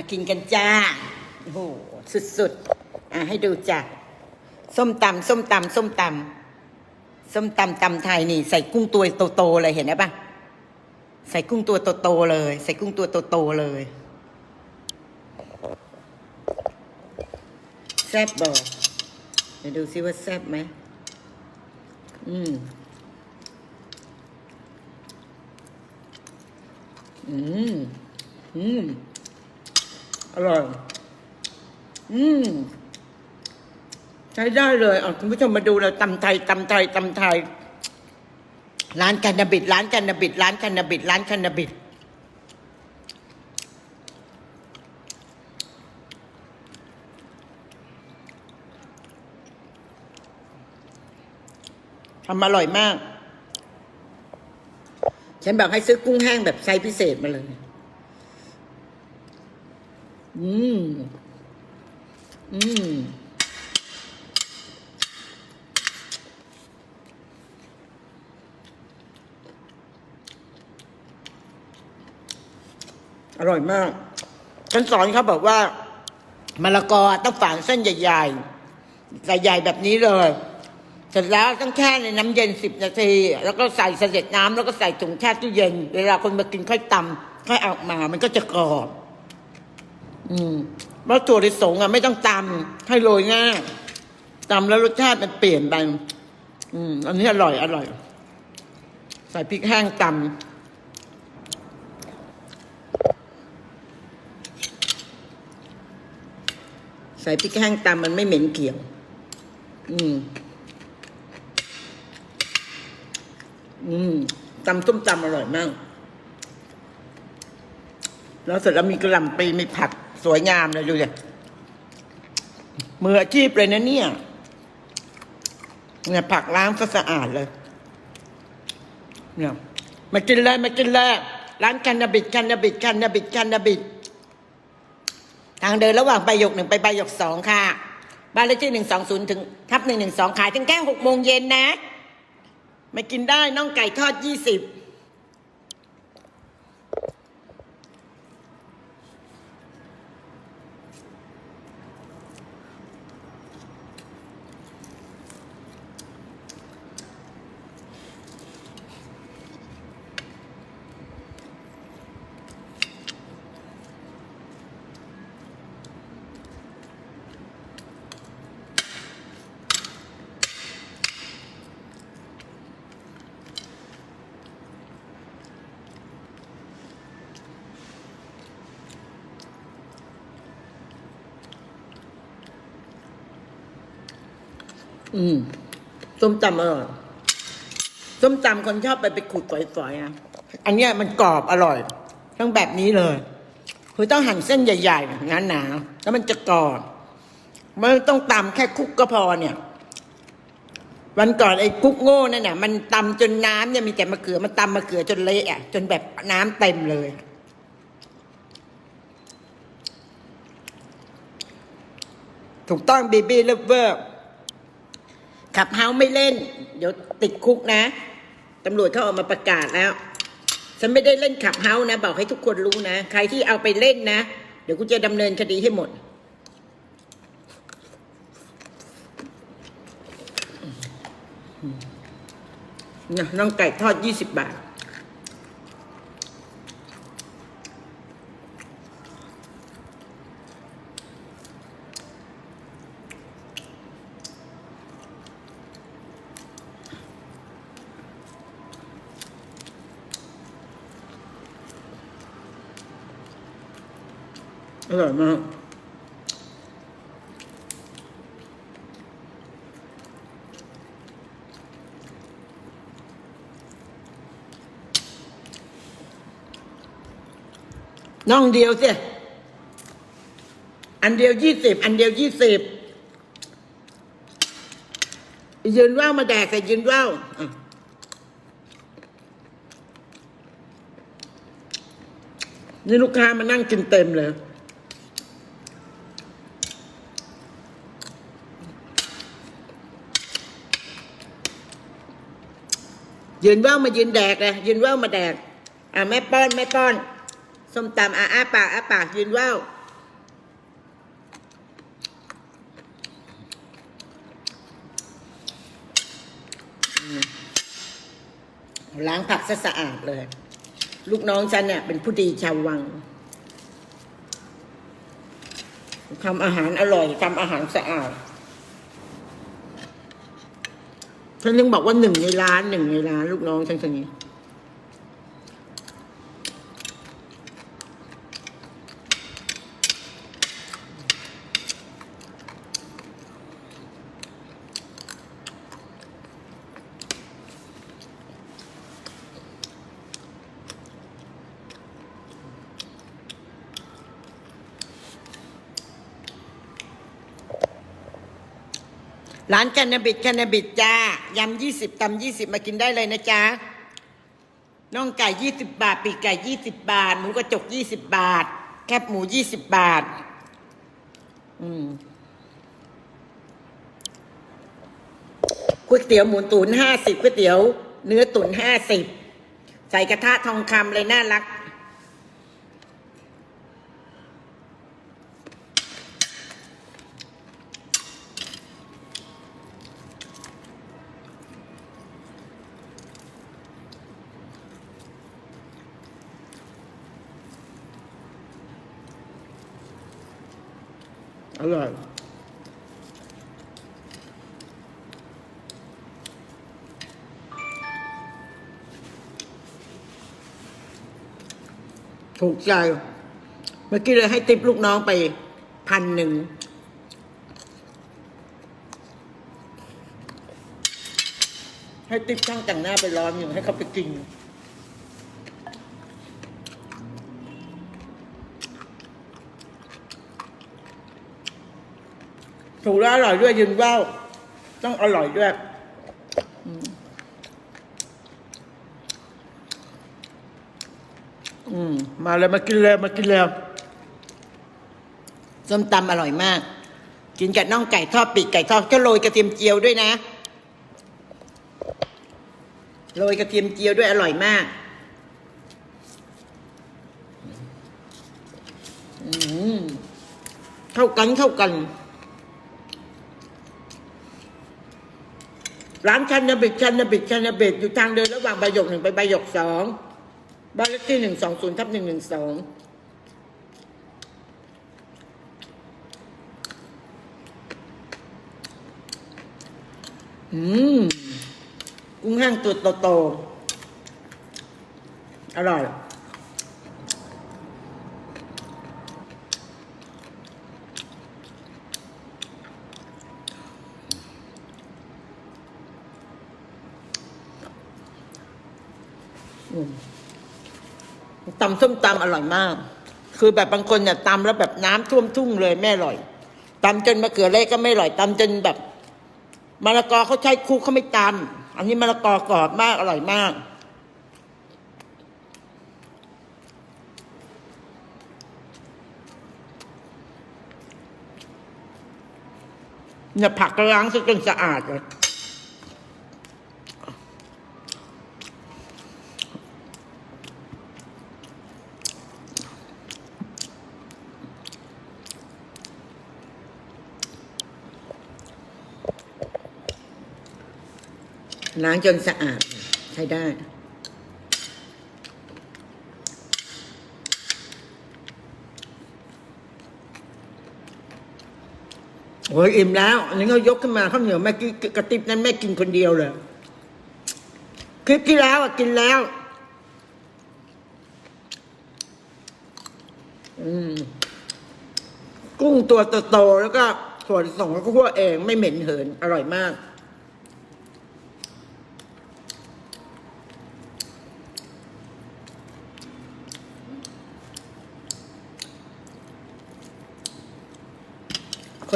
มากินกันจ้า โอ้โห สุดๆ อะให้ดูจ้ะส้มตำส้มตำส้มตำส้มตำตำไทยนี่ ใส่กุ้งตัวโตๆเลยเห็นไหมปะใส่กุ้งตัวโตๆเลย ใส่กุ้งตัวโตๆเลยแซ่บบอกเดี๋ยวดูซิว่าแซ่บไหม อืม อืม อืม อร่อย อืมใช้ได้เลยเอาคุณผู้ชมมาดูเราตำไทยตำไทยตำไทย ร้านกันนาบิด ร้านกันนาบิด ร้านกันนาบิด ร้านกันนาบิดทำอร่อยมาก ฉันบอกให้ซื้อกุ้งแห้งแบบไซส์พิเศษมาเลย อืม อืม อร่อยมากฉันสอนเขาบอกว่ามะละกอต้องฝานเส้นใหญ่ๆ ใส่ใหญ่แบบนี้เลย เสร็จแล้วต้องแช่ในน้ำเย็นสิบนาที แล้วก็ใส่เสด็จน้ำแล้วก็ใส่ถุงแช่ตู้เย็น เวลาคนมากินค่อยตำค่อยเอามา มันก็จะกรอบ อืมแล้วถั่วลิสงอะไม่ต้องตำให้โรยหน้าตำแล้วรสชาติมันเปลี่ยนไปอืมอันนี้อร่อย อร่อย ใส่พริกแห้งตำใส่พริกแห้งตำมันไม่เหม็นเกี่ยว อืม อืมตำส้มตำอร่อยมาก แล้วเสร็จแล้วมีกระหล่ำปีมีผัก สวยงามเลยดูดิมืออาชีพเลยนะเนี่ย เนี่ยผักล้างก็สะอาดเลย เนี่ยมากินเลยมากินเลยร้านกันนาบิดกันนาบิดกันนาบิดกันนาบิด ทางเดินระหว่างใบหยกหนึ่งไปใบหยกสองค่ะ บ้านเลขที่หนึ่งสองศูนย์ถึงทับหนึ่งหนึ่งสองขายถึงแค่หกโมงเย็นนะ มากินได้น่องไก่ทอดยี่สิบ อืมส้มตำอร่อยส้มตำคนชอบไปไปขูดฝอยๆอะอันเนี้ยมันกรอบอร่อยต้องแบบนี้เลยคือต้องหั่นเส้นใหญ่ๆหนาๆแล้วมันจะกรอบไม่ต้องตำแค่คลุกก็พอเนี่ย วันก่อนไอ้กุ๊กโง่นั่นน่ะมันตำจนน้ำเนี่ยมีแต่มะเขือมันตำมะเขือจนเละอะจนแบบน้ำเต็มเลยถูกต้องบีบี้เลิฟเวอร์ ขับเฮาไม่เล่น เดี๋ยวติดคุกนะตำรวจเขาออกมาประกาศแล้ว ฉันไม่ได้เล่นขับเฮานะ บอกให้ทุกคนรู้นะ ใครที่เอาไปเล่นนะ เดี๋ยวกูจะดำเนินคดีให้หมดนะน้องไก่ทอดยี่สิบบาท อร่อยมากน่องเดียวสิ อันเดียวยี่สิบ อันเดียวยี่สิบ ยืนว่าวมาแดกใส่ยืนว่าวนี่ลูกค้ามานั่งกินเต็มเลย ยืนว่าวมายืนแดกเลยยืนว่าวมาแดก อ่าแม่ป้อนแม่ป้อนส้มตำอะอ้าปากอ้าปากยืนว่าวล้างผักซะสะอาดเลย ลูกน้องฉันเนี่ยเป็นผู้ดีชาววังทำอาหารอร่อยทำอาหารสะอาด ฉันยังบอกว่าหนึ่งในร้านหนึ่งในร้านลูกน้องฉันคนนี้ ร้านแคนาบิดแคนาบิดจ้ายำยี่สิบตำยี่สิบมากินได้เลยนะจ๊ะน่องไก่ยี่สิบบาท ปีกไก่ยี่สิบบาท หมูกระจกยี่สิบบาท แคบหมูยี่สิบบาท อืมก๋วยเตี๋ยวหมูตุ๋นห้าสิบก๋วยเตี๋ยว เนื้อตุ๋นห้าสิบใส่กระทะทองคำเลยน่ารัก อร่อยถูกใจ เมื่อกี้เลยให้ติปลูกน้องไปพันหนึ่ง ให้ติปช่างแต่งหน้าไปร้อนอยู่ให้เขาไปกิน ถูกแล้วอร่อยด้วยยืนว่าวต้องอร่อยด้วยอืมอืมมาเลยมากินเลยมากินเลยส้มตำอร่อยมาก กินกับน่องไก่ทอดปีกไก่ทอดก็โรยกระเทียมเจียวด้วยนะโรยกระเทียมเจียวด้วยอร่อยมากอืมเข้ากันเข้ากัน ร้านชันนบิดชันนบิดชันนบิดอยู่ทางเดินระหว่างใบหยกหนึ่งไปใบหยกสองบ้านเลขที่หนึ่งสองศูนย์ทับหนึ่งหนึ่งสองอืมกุ้งแห้งตัวโตๆอร่อย ตำส้มตำอร่อยมาก คือแบบบางคนเนี่ยตำแล้วแบบน้ำท่วมทุ่งเลยแม่อร่อยตำจนมะเขือเทศก็ไม่อร่อยตำจนแบบมะละกอเขาใช้คลุกเขาไม่ตำอันนี้มะละกอกรอบมากอร่อยมากเนี่ยผักก็ล้างซะจนสะอาดเลย ล้างจนสะอาดใช้ได้โอ้ยอิ่มแล้วอันนี้เขายกขึ้นมาข้าวเหนียวแม่กินกระติบนั้นแม่กินคนเดียวเลยคลิปที่แล้วอะกินแล้ว อืม กุ้งตัวโตๆแล้วก็ส่วนสองก็คั่วเองไม่เหม็นเหิน อร่อยมาก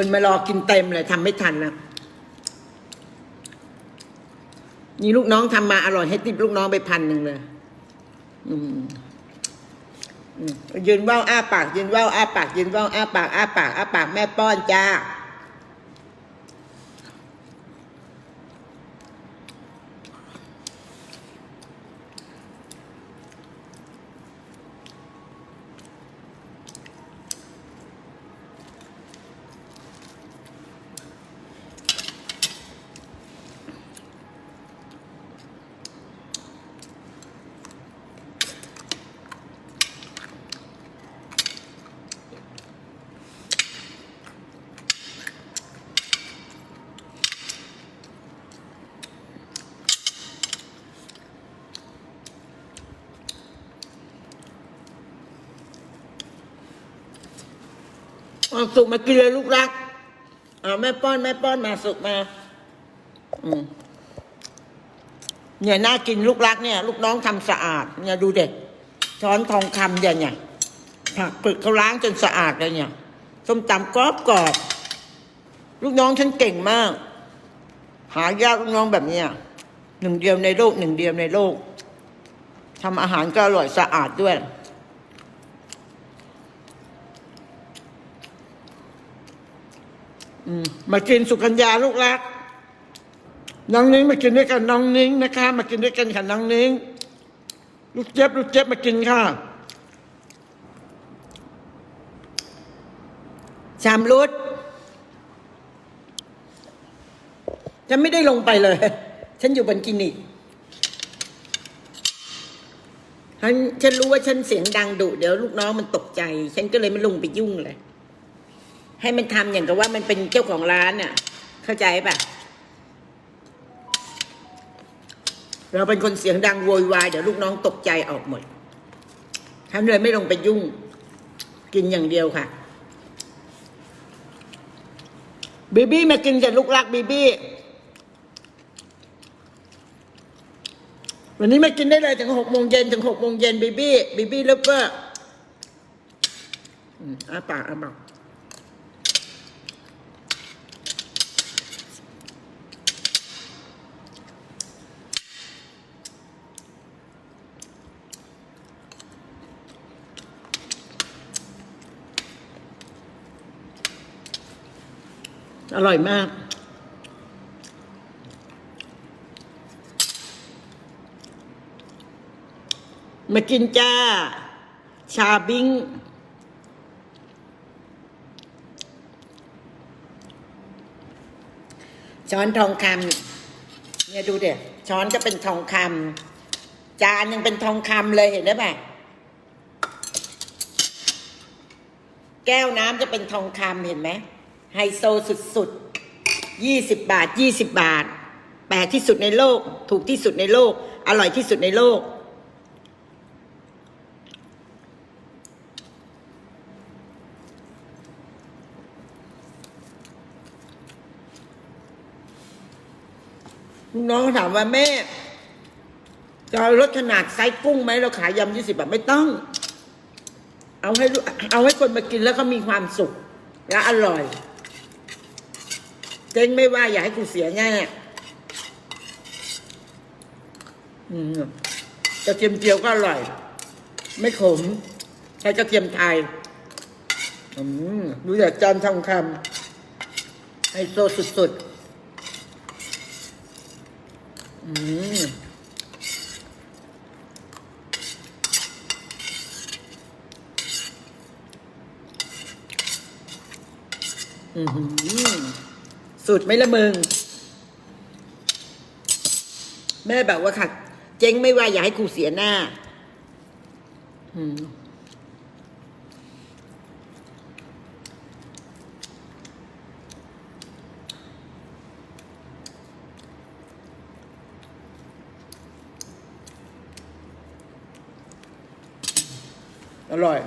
คนมารอกินเต็มเลยทำไม่ทันนะนี่ลูกน้องทำมาอร่อยให้ติบลูกน้องไปพันหนึ่งเลยยืนว่าวอ้าปากยืนว่าวอ้าปากยืนว่าวอ้าปากอ้าปากอ้าปากแม่ป้อนจ้า เอาสุกมากินเลยลูกรักเอาแม่ป้อนแม่ป้อนมาสุกมา อืมเนี่ยน่ากินลูกรักเนี่ย ลูกน้องทำสะอาด เนี่ยดูเด็กช้อนทองคำเนี่ยเนี่ยผักปึกเขาล้างจนสะอาดเลยเนี่ยส้มตำกรอบกรอบลูกน้องฉันเก่งมาก หายากลูกน้องแบบเนี้ยหนึ่งเดียวในโลกหนึ่งเดียวในโลกทำอาหารก็อร่อยสะอาดด้วย มากินสุกัญญาลูกรัก น้องนิ้งมากินด้วยกันน้องนิ้งนะคะ มากินด้วยกันค่ะน้องนิ้ง ลูกเจ็บลูกเจ็บมากินค่ะชามรุดฉันไม่ได้ลงไปเลย ฉันอยู่บนคลินิกฉันฉันรู้ว่าฉันเสียงดังดุเดี๋ยวลูกน้องมันตกใจ ฉันก็เลยไม่ลงไปยุ่งเลย ให้มันทำอย่างกับว่ามันเป็นเจ้าของร้านน่ะ เข้าใจปะเราเป็นคนเสียงดังโวยวายเดี๋ยวลูกน้องตกใจออกหมดฉันเลยไม่ลงไปยุ่ง กินอย่างเดียวค่ะบีบี้มากินกับลูกรักบีบี้วันนี้มากินได้เลยถึงหกโมงเย็นถึงหกโมงเย็นบีบี้บีบี้เลฟเวอร์อืมอาปากอาปาก อร่อยมาก มากินจ้า ชาบิงช้อนทองคำเนี่ยดูเด็ช้อนก็เป็นทองคำจานยังเป็นทองคำเลยเห็นได้ไหมแก้วน้ำจะเป็นทองคำเห็นไหม ไฮโซสุดๆยี่สิบบาทยี่สิบบาท แปลกที่สุดในโลก ถูกที่สุดในโลก อร่อยที่สุดในโลก น้องถามว่าแม่จะลดขนาดไซส์กุ้งไหมเราขายยำยี่สิบบาทไม่ต้อง เอาให้เอาให้คนมากินแล้วเขามีความสุข และอร่อย เจ๊งไม่ว่าอย่าให้กูเสียแน่อืมกระเทียมเจียวก็อร่อย ไม่ขม ใช้กระเทียมไทยอืมดูจากจานทองคำไฮโซสุดๆอืมอือหือ สุดไหมละมึง แม่แบบว่าค่ะ เจ๊งไม่ว่าอย่าให้กูเสียหน้าอืมอร่อย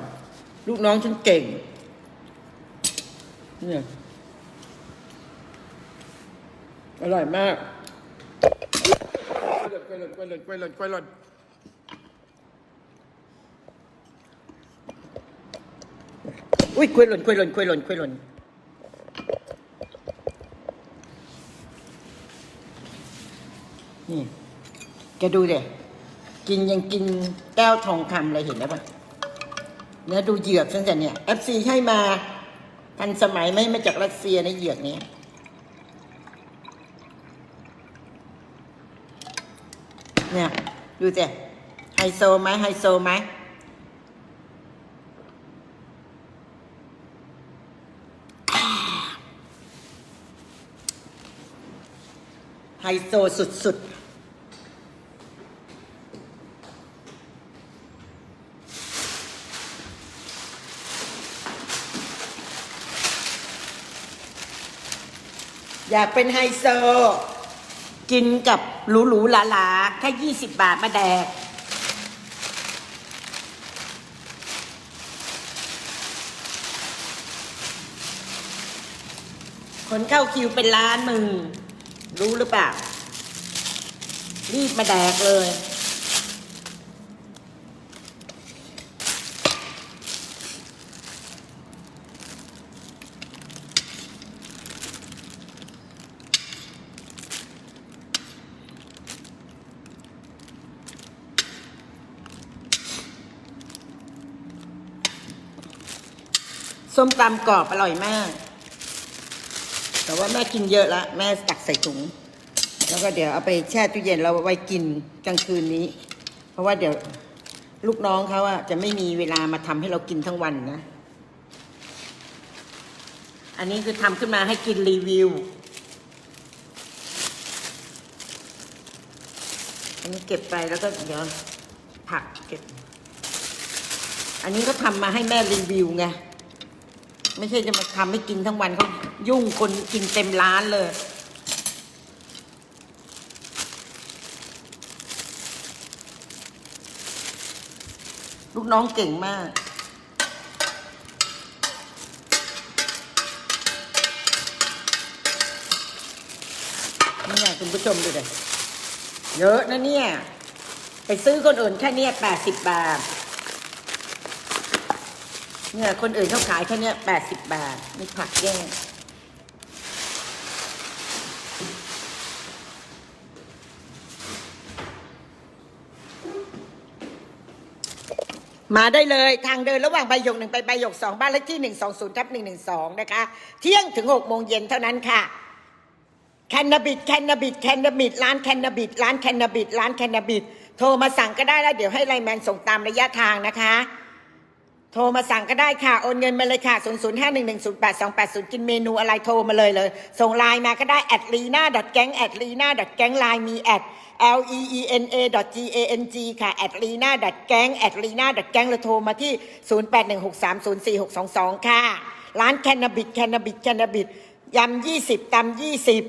ลูกน้องฉันเก่ง เนี่ย อร่อยมากกล้วยหล่นกล้วยหล่นกล้วยหล่นกล้วยหล่นอุ้ยกล้วยหล่นกล้วยหล่นกล้วยหล่นกล้วยหล่นนี่แกดูเด็กินยังกินแก้วทองคำเลยเห็นไหมปะเนี่ยดูเหยือกฉันจะเนี่ย FC ให้มาทันสมัยไหม่มาจากรัสเซียในะเหยือกเนี้ เนี่ย ดูสิไฮโซไหมไฮโซไหมไฮโซสุดๆอยากเป็นไฮโซ กินกับ หรูหรูหลาหลาแค่ยี่สิบบาทมาแดก คนเข้าคิวเป็นล้านมึง รู้หรือเปล่า รีบมาแดกเลย ส้มตำกรอบอร่อยมาก แต่ว่าแม่กินเยอะละแม่ตักใส่ถุง แล้วก็เดี๋ยวเอาไปแช่ตู้เย็นแล้วไว้กินกลางคืนนี้ เพราะว่าเดี๋ยวลูกน้องเขาอะจะไม่มีเวลามาทำให้เรากินทั้งวันนะ อันนี้คือทำขึ้นมาให้กินรีวิว อันนี้เก็บไปแล้วก็เดี๋ยวผักเก็บ อันนี้ก็ทำมาให้แม่รีวิวไง ไม่ใช่จะมาทำให้กินทั้งวันเขายุ่งคนกินเต็มร้านเลย ลูกน้องเก่งมากนี่ไงคุณผู้ชมดูเลยเยอะนะเนี่ย ไปซื้อคนอื่นแค่เนี้แปดสิบบาท เนี่ยคนอื่นเขาขายแค่เนี้แปดสิบบาทมีผักแยกมาได้เลยทางเดินระหว่างใบหยกหนึ่งไปใบหยกสองบ้านเลขที่หนึ่งสองศูนย์ทับหนึ่งหนึ่งสองนะคะ เที่ยงถึงหกโมงเย็นเท่านั้นค่ะแคนนาบิดแคนนาบิดแคนนาบิดร้านแคนนาบิดร้านแคนนาบิดร้านแคนนาบิดโทรมาสั่งก็ได้แล้วเดี๋ยวให้ไลแมนส่งตามระยะทางนะคะ โทรมาสั่งก็ได้ค่ะ โอนเงินมาเลยค่ะ 0 0 5 1 1 0 8 2 8 0 กินเมนูอะไรโทรมาเลยเลย ส่งไลน์มาก็ได้ at lina gang at lina gang ไลน์มี at l e e n a g a n g ค่ะ at lina gang at lina gang หรือโทรมาที่ 0 8 1 6 3 0 4 6 2 2 ค่ะ ร้านแคนนาบิดแคนนาบิดแคนนาบิดยำ20ตำ20